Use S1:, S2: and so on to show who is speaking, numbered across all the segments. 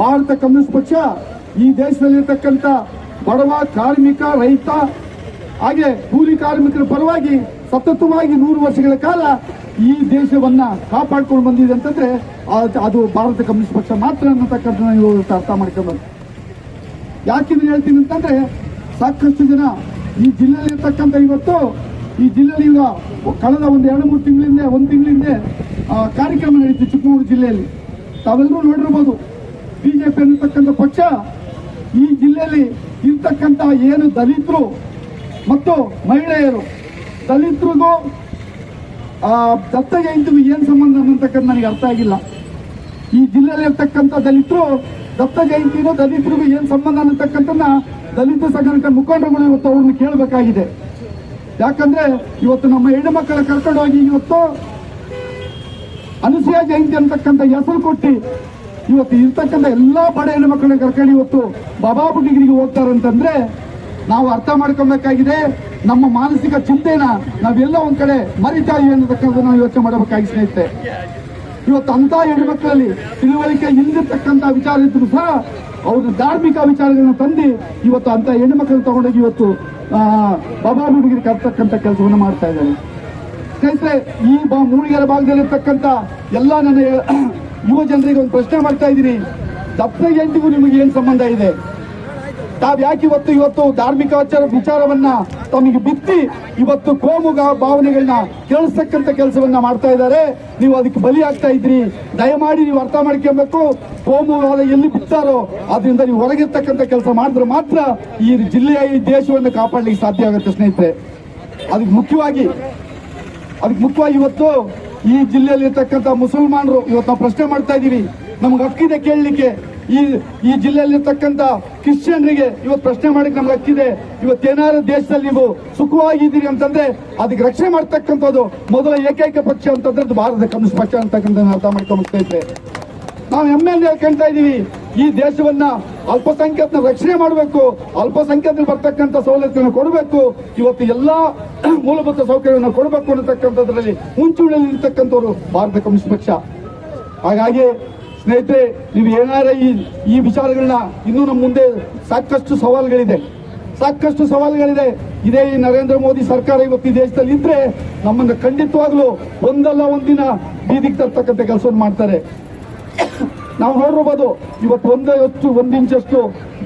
S1: Bharat communist ಪಕ್ಷ ಈ ದೇಶದಲ್ಲಿರ್ತಕ್ಕಂಥ ಬಡವ, ಕಾರ್ಮಿಕ, ರೈತ, ಹಾಗೆ ಕೂಲಿ ಕಾರ್ಮಿಕರ ಪರವಾಗಿ ಸತತವಾಗಿ ನೂರು ವರ್ಷಗಳ ಕಾಲ ಈ ದೇಶವನ್ನ ಕಾಪಾಡ್ಕೊಂಡು ಬಂದಿದೆ ಅಂತಂದ್ರೆ ಅದು ಭಾರತ ಕಮ್ಯುನಿಸ್ಟ್ ಪಕ್ಷ ಮಾತ್ರ ಅನ್ನತಕ್ಕಂಥ ಇವತ್ತು ಅರ್ಥ ಯಾಕೆ ನಾನು ಹೇಳ್ತೀನಿ ಅಂತಂದ್ರೆ ಸಾಕಷ್ಟು ಜನ ಈ ಜಿಲ್ಲೆಯಲ್ಲಿ ಇರ್ತಕ್ಕಂಥ ಇವತ್ತು ಈ ಜಿಲ್ಲೆಯಲ್ಲಿ ಈಗ ಕಳೆದ ಒಂದು ಎರಡು ಮೂರು ತಿಂಗಳಿಂದ, ಒಂದು ತಿಂಗಳಿಂದ ಕಾರ್ಯಕ್ರಮ ನಡೀತು ಚಿಕ್ಕಮಗಳೂರು ಜಿಲ್ಲೆಯಲ್ಲಿ. ತಾವೆಲ್ಲರೂ ನೋಡಿರ್ಬೋದು. ಬಿಜೆಪಿ ಅನ್ನತಕ್ಕಂಥ ಪಕ್ಷ ಈ ಜಿಲ್ಲೆಯಲ್ಲಿ ಇರ್ತಕ್ಕಂಥ ಏನು ದಲಿತರು ಮತ್ತು ಮಹಿಳೆಯರು, ದಲಿತರಿಗೂ ದತ್ತ ಜಯಂತಿಗೂ ಏನು ಸಂಬಂಧ ಅನ್ನತಕ್ಕಂಥ ನನಗೆ ಅರ್ಥ ಆಗಿಲ್ಲ. ಈ ಜಿಲ್ಲೆಯಲ್ಲಿ ಇರ್ತಕ್ಕಂಥ ದಲಿತರು, ದತ್ತ ಜಯಂತಿನೂ ದಲಿತರಿಗೂ ಏನು ಸಂಬಂಧ ಅನ್ನತಕ್ಕಂಥನ್ನ ದಲಿತ ಸಂಘಟನೆ ಮುಖಂಡರುಗಳು ಇವತ್ತು ಅವ್ರನ್ನ ಕೇಳಬೇಕಾಗಿದೆ. ಯಾಕಂದ್ರೆ ಇವತ್ತು ನಮ್ಮ ಹೆಣ್ಣು ಮಕ್ಕಳ ಕರ್ಕೊಂಡು ಹೋಗಿ ಇವತ್ತು ಅನುಸೂಯ ಜಯಂತಿ ಅಂತಕ್ಕಂಥ ಹೆಸರು ಕೊಟ್ಟು ಇವತ್ತು ಇರ್ತಕ್ಕಂಥ ಎಲ್ಲಾ ಬಡ ಹೆಣ್ಣು ಮಕ್ಕಳನ್ನ ಕರ್ಕೊಂಡು ಇವತ್ತು ಬಾಬಾ ಡಿಗ್ರಿಗೆ ಹೋಗ್ತಾರೆ ಅಂತಂದ್ರೆ ನಾವು ಅರ್ಥ ಮಾಡ್ಕೊಬೇಕಾಗಿದೆ ನಮ್ಮ ಮಾನಸಿಕ ಚಿಂತೆನ ನಾವೆಲ್ಲ ಒಂದ್ ಕಡೆ ಮರಿತಾ ಅನ್ನತಕ್ಕಂಥ ನಾವು ಯೋಚನೆ ಮಾಡಬೇಕಾಗಿ ಸ್ನೇಹಿತರೆ. ಇವತ್ತು ಅಂತ ಹೆಣ್ಮಕ್ಳಲ್ಲಿ ತಿಳುವಳಿಕೆ ಇಲ್ಲದಿರ್ತಕ್ಕಂಥ ವಿಚಾರ ಇದ್ರು ಸಹ ಅವ್ರ ಧಾರ್ಮಿಕ ವಿಚಾರಗಳನ್ನ ತಂದು ಇವತ್ತು ಅಂತ ಹೆಣ್ಮಕ್ಳನ್ನ ತಗೊಂಡೋಗಿ ಇವತ್ತು ಬಾಬಾ ಹುಡುಗಿಗೆ ಕರ್ತಕ್ಕಂಥ ಕೆಲಸವನ್ನು ಮಾಡ್ತಾ ಇದ್ದಾರೆ. ಸ್ನೇಹಿತರೆ, ಈ ಬಾ ಮೂಡಿಗೆರೆ ಭಾಗದಲ್ಲಿರ್ತಕ್ಕಂಥ ಎಲ್ಲ ನನ್ನ ಯುವ ಜನರಿಗೆ ಒಂದು ಪ್ರಶ್ನೆ ಮಾಡ್ತಾ ಇದ್ದೀನಿ. ದತ್ತ ಎಂಟಿಗೂ ನಿಮಗೆ ಏನು ಸಂಬಂಧ ಇದೆ? ತಾವ್ ಯಾಕೆ ಇವತ್ತು ಇವತ್ತು ಧಾರ್ಮಿಕ ಆಚಾರ ವಿಚಾರವನ್ನ ತಮಗೆ ಬಿತ್ತಿ ಇವತ್ತು ಕೋಮುಗಾವ ಭಾವನೆಗಳನ್ನ ಕೇಳಿಸ್ತಕ್ಕಂತ ಕೆಲಸವನ್ನ ಮಾಡ್ತಾ ಇದ್ದಾರೆ. ನೀವು ಅದಕ್ಕೆ ಬಲಿ ಆಗ್ತಾ ಇದ್ರಿ. ದಯಮಾಡಿ ನೀವು ಅರ್ಥ ಮಾಡ್ಕೊಬೇಕು. ಕೋಮುವಾದ ಎಲ್ಲಿ ಬಿತ್ತಾರೋ ಅದರಿಂದ ನೀವು ಹೊರಗಿರ್ತಕ್ಕಂಥ ಕೆಲಸ ಮಾಡಿದ್ರೆ ಮಾತ್ರ ಈ ಜಿಲ್ಲೆಯ ಈ ದೇಶವನ್ನು ಕಾಪಾಡಲಿಕ್ಕೆ ಸಾಧ್ಯ ಆಗುತ್ತೆ ಸ್ನೇಹಿತರೆ. ಅದಕ್ಕೆ ಮುಖ್ಯವಾಗಿ ಅದಕ್ಕೆ ಮುಖ್ಯವಾಗಿ ಇವತ್ತು ಈ ಜಿಲ್ಲೆಯಲ್ಲಿ ಇರ್ತಕ್ಕಂಥ ಮುಸಲ್ಮಾನರು ಇವತ್ತು ನಾವು ಪ್ರಶ್ನೆ ಮಾಡ್ತಾ ಇದ್ದೀವಿ. ನಮ್ಗೆ ಹಕ್ಕಿದೆ ಕೇಳಲಿಕ್ಕೆ. ಈ ಈ ಜಿಲ್ಲೆಯಲ್ಲಿ ಇರ್ತಕ್ಕಂತ ಕ್ರಿಶ್ಚಿಯನ್ರಿಗೆ ಇವತ್ತು ಪ್ರಶ್ನೆ ಮಾಡಕ್ಕೆ ನಮ್ಗೆ ಹಕ್ಕಿದೆ. ಇವತ್ತೇನಾದ್ರು ದೇಶದಲ್ಲಿ ನೀವು ಸುಖವಾಗಿದ್ದೀರಿ ಅಂತಂದ್ರೆ ಅದಕ್ಕೆ ರಕ್ಷಣೆ ಮಾಡ್ತಕ್ಕಂಥದ್ದು ಮೊದಲ ಏಕೈಕ ಪಕ್ಷ ಅಂತಂದ್ರೆ ಭಾರತದ ಭಾರತ ಕಮ್ಯುನಿಸ್ಟ್ ಪಕ್ಷ ಅಂತಕ್ಕಂಥ ಅರ್ಥ ಮಾಡ್ಕೊಂಡು ಇದ್ರೆ. ನಾವು ಹೆಮ್ಮೆಯಿಂದ ಹೇಳ್ಕೊಂತ ಇದೀವಿ ಈ ದೇಶವನ್ನ ಅಲ್ಪಸಂಖ್ಯಾತನ ರಕ್ಷಣೆ ಮಾಡಬೇಕು, ಅಲ್ಪಸಂಖ್ಯಾತರಿಗೆ ಬರ್ತಕ್ಕಂಥ ಸವಲತ್ತನ್ನು ಕೊಡಬೇಕು, ಇವತ್ತು ಎಲ್ಲಾ ಮೂಲಭೂತ ಸೌಕರ್ಯವನ್ನು ಕೊಡಬೇಕು ಅನ್ನತಕ್ಕಂಥದ್ರಲ್ಲಿ ಮುಂಚೂಣಿಯಲ್ಲಿ ಇರ್ತಕ್ಕಂಥವ್ರು ಭಾರತ ಕಮ್ಯುನಿಸ್ಟ್ ಪಕ್ಷ. ಹಾಗಾಗಿ ಸ್ನೇಹಿತರೆ, ನೀವು ಏನಾರ ಈ ಈ ವಿಚಾರಗಳನ್ನ ಇನ್ನೂ ನಮ್ಮ ಮುಂದೆ ಸಾಕಷ್ಟು ಸವಾಲುಗಳಿದೆ. ಸಾಕಷ್ಟು ಸವಾಲುಗಳಿದೆ. ಇದೇ ಈ ನರೇಂದ್ರ ಮೋದಿ ಸರ್ಕಾರ ಇವತ್ತು ಈ ದೇಶದಲ್ಲಿ ಇದ್ರೆ ನಮ್ಮನ್ನು ಖಂಡಿತವಾಗ್ಲೂ ಒಂದಲ್ಲ ಒಂದಿನ ಬೀದಿಗೆ ತರ್ತಕ್ಕಂಥ ಕೆಲಸವನ್ನು ಮಾಡ್ತಾರೆ. ನಾವು ನೋಡಿರ್ಬೋದು ಇವತ್ತು ಒಂದು ಹೊತ್ತು, ಒಂದು ಇಂಚಷ್ಟು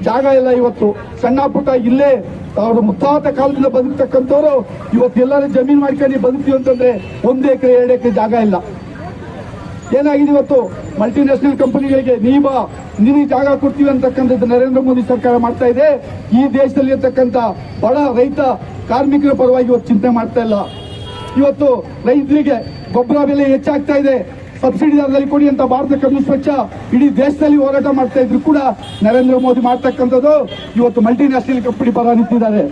S1: ಜಾಗ ಇಲ್ಲ ಇವತ್ತು. ಸಣ್ಣ ಪುಟ್ಟ ಇಲ್ಲೇ ಅವರು ಮುತ್ತಾತ ಕಾಲದಿಂದ ಬದುಕ್ತಕ್ಕಂಥವ್ರು ಇವತ್ತು ಎಲ್ಲರೂ ಜಮೀನು ಮಾಡ್ಕೊಂಡು ಬದುಕ್ತೀವಿ ಅಂತಂದ್ರೆ ಒಂದು ಎಕರೆ, ಎರಡು ಎಕರೆ ಜಾಗ ಇಲ್ಲ. ಏನಾಗಿದೆ ಇವತ್ತು? ಮಲ್ಟಿನ್ಯಾಷನಲ್ ಕಂಪನಿಗಳಿಗೆ ನೀವ ನೀವು ಜಾಗ ಕೊಡ್ತೀವಿ ಅಂತಕ್ಕಂಥದ್ದು ನರೇಂದ್ರ ಮೋದಿ ಸರ್ಕಾರ ಮಾಡ್ತಾ ಇದೆ. ಈ ದೇಶದಲ್ಲಿ ಇರ್ತಕ್ಕಂಥ ಬಡ ರೈತ ಕಾರ್ಮಿಕರ ಪರವಾಗಿ ಇವತ್ತು ಚಿಂತೆ ಮಾಡ್ತಾ ಇಲ್ಲ. ಇವತ್ತು ರೈತರಿಗೆ ಗೊಬ್ಬರ ಬೆಲೆ ಹೆಚ್ಚಾಗ್ತಾ ಇದೆ. ಸಬ್ಸಿಡಿ ದರದಲ್ಲಿ ಕೊಡಿ ಅಂತ ಭಾರತ ಕಮ್ಯುನಿಸ್ಟ್ ಪಕ್ಷ ಇಡೀ ದೇಶದಲ್ಲಿ ಹೋರಾಟ ಮಾಡ್ತಾ ಇದ್ರು ಕೂಡ ನರೇಂದ್ರ ಮೋದಿ ಮಾಡ್ತಕ್ಕಂಥದ್ದು ಇವತ್ತು ಮಲ್ಟಿನ್ಯಾಷನಲ್ ಕಂಪನಿ ಪರ ನಿಂತಿದ್ದಾರೆ.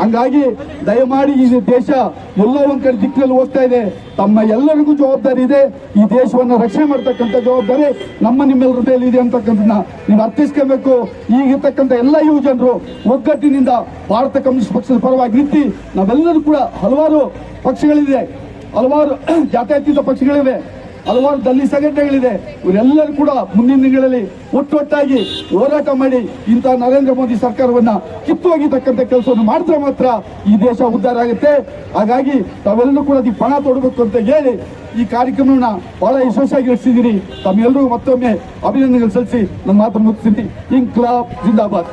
S1: ಹಂಗಾಗಿ ದಯಮಾಡಿ ಈ ದೇಶ ಎಲ್ಲೋ ಒಂದ್ ಕಡೆ ದಿಕ್ಕಿನಲ್ಲಿ ಹೋಗ್ತಾ ಇದೆ. ತಮ್ಮ ಎಲ್ಲರಿಗೂ ಜವಾಬ್ದಾರಿ ಇದೆ. ಈ ದೇಶವನ್ನು ರಕ್ಷಣೆ ಮಾಡ್ತಕ್ಕಂಥ ಜವಾಬ್ದಾರಿ ನಮ್ಮ ನಿಮ್ಮೆಲ್ಲರ ಹೃದಯದಲ್ಲಿ ಇದೆ ಅಂತಕ್ಕಂಥದ್ದನ್ನ ನೀವು ಅರ್ಥಿಸ್ಕೋಬೇಕು. ಈಗಿರ್ತಕ್ಕಂಥ ಎಲ್ಲ ಯುವ ಜನರು ಒಗ್ಗಟ್ಟಿನಿಂದ ಭಾರತ ಕಮ್ಯುನಿಸ್ಟ್ ಪಕ್ಷದ ಪರವಾಗಿ ನಿಂತು ನಾವೆಲ್ಲರೂ ಕೂಡ ಹಲವಾರು ಪಕ್ಷಗಳಿದೆ. ಹಲವಾರು ಜಾತ್ಯತೀತ ಪಕ್ಷಗಳಿವೆ. ಹಲವಾರು ದಲ್ಲಿ ಸಂಘಟನೆಗಳಿದೆ. ಇವರೆಲ್ಲರೂ ಕೂಡ ಮುಂದಿನ ದಿನಗಳಲ್ಲಿ ಒಟ್ಟೊಟ್ಟಾಗಿ ಹೋರಾಟ ಮಾಡಿ ಇಂತಹ ನರೇಂದ್ರ ಮೋದಿ ಸರ್ಕಾರವನ್ನ ಕಿತ್ತೋಗಿರ್ತಕ್ಕಂಥ ಕೆಲಸವನ್ನು ಮಾಡಿದ್ರೆ ಮಾತ್ರ ಈ ದೇಶ ಉದ್ಧಾರ ಆಗುತ್ತೆ. ಹಾಗಾಗಿ ತಾವೆಲ್ಲರೂ ಕೂಡ ಅದಕ್ಕೆ ಪಣ ತೊಡಬೇಕು ಅಂತ ಹೇಳಿ ಈ ಕಾರ್ಯಕ್ರಮವನ್ನ ಬಹಳ ಯಶಸ್ವಿಯಾಗಿ ನಡೆಸಿದ್ದೀರಿ. ತಮ್ಮೆಲ್ಲರೂ ಮತ್ತೊಮ್ಮೆ ಅಭಿನಂದನೆಗಳು ಸಲ್ಲಿಸಿ ನನ್ನ ಮಾತು ಮುಗಿಸ್ತೀನಿ. ಇಂಕ್ಲಾಬ್ ಜಿಂದಾಬಾದ್.